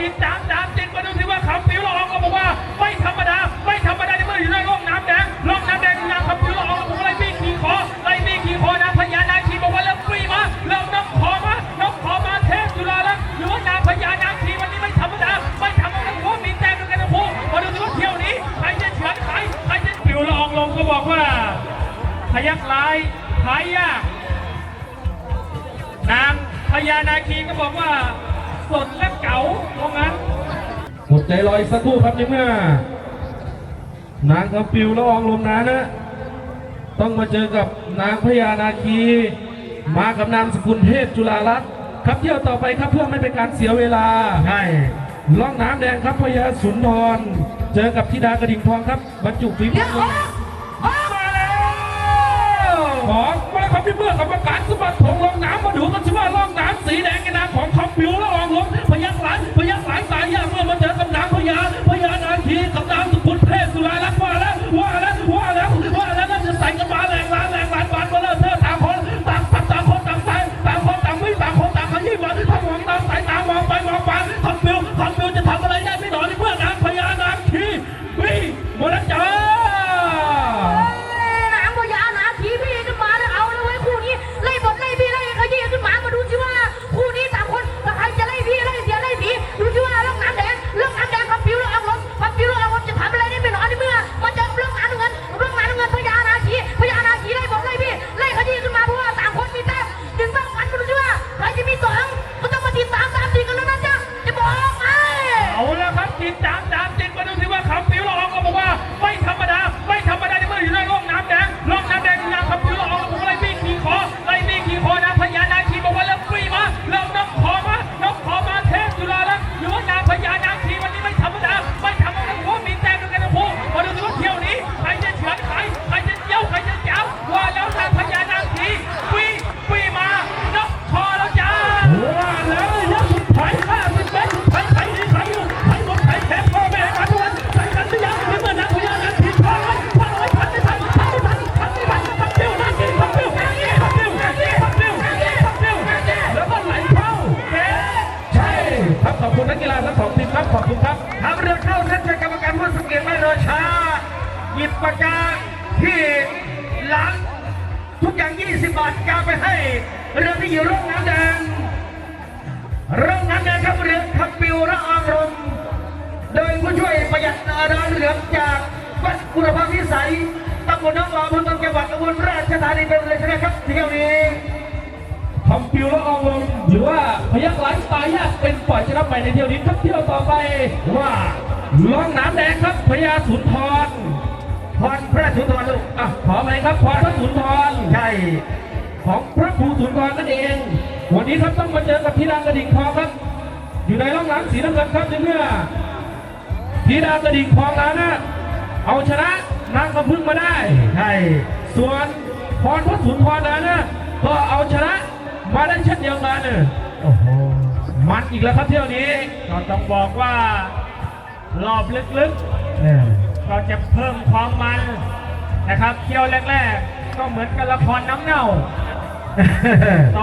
จิตจามจามจิตมาดูสิว่าคำผิวละอองก็บอกว่าไม่ธรรมดาไม่ธรรมดาในเมื่ออยู่ในร่องน้ำแดงร่องน้ำแดงนางคำผิวละอองบอกว่าไล่บี้ขี่คอไล่บี้ขี่คอนางพญานาคีบอกว่าเริ่มปรีมาเริ่มน้ำขอมาน้ำขอมาเทพจุฬาลักษณ์หรือว่านางพญานาคีวันนี้ไม่ธรรมดาไม่ธรรมดาโอ้มีแต้มด้วยกันนะพวกมาดูสิว่าเที่ยวนี้ใครจะเฉือนใครใครจะผิวละอองลงก็บอกว่าพยักร้ายหายยากนางพญานาคีก็บอกว่า สดและเก๋าเพราะงั้นหมดใจลอยสักครู่ครับในเมื่อนางคำปิวละอองลมนานะ ต้องมาเจอกับนางพญานาคี มากับนามสกุลเทพจุฬาลักษณ์ครับเที่ยวต่อไปครับเพื่อไม่เป็นการเสียเวลาใช่ล่องน้ำแดงครับพญาสุนทร เจอกับธิดากระดิ่งทองครับ บรรจุฝีมือลงมาแล้ว ของมาครับพี่เมื่อกรรมการสมบัติของล่องน้ำม ปากกาที่หลังทุกอย่าง 20 บาทกาไปให้ เรือที่อยู่ร่องน้ำแดงร่องน้ำแดงครับเรือขับปิวระอองรมโดยผู้ช่วยประหยัดนาดานเหลืองจากวัดบุรพาพิสัยตำบลน้องหลอมอำเภอเมืองจังหวัดอุบลราชธานีเป็นเลยใช่ไหมครับเที่ยวนี้ทำปิวล้วอองลงหรือว่าพยักไหลตายยากเป็นป่อยชนะไปในเที่ยวนี้ครับเที่ยวต่อไปว่าล่องน้ำแดงครับพญาสุนทร พรพระสุนทรลูกอะขอไหมครับพรพระสุนทรใช่ของพระครูสุนทรนั่นเอง วันนี้ครับต้องมาเจอกับธิดากระดิ่งทองครับ อยู่ในร่องน้ำสีน้ำเงินครับในเมื่อธิดากระดิ่งทองนั้นนะเอาชนะนางกระพึ่งมาได้ใช่ส่วนพรพระสุนทรนั้นนะก็เอาชนะมาได้เช่นเดียวกันน่ะโอ้โหมันอีกแล้วครับเที่ยวนี้ก็ต้องบอกว่ารอบลึกๆ ก็จะเพิ่มความมันนะครับเที่ยวแรก ๆ ก็เหมือนกับละครน้ำเน่า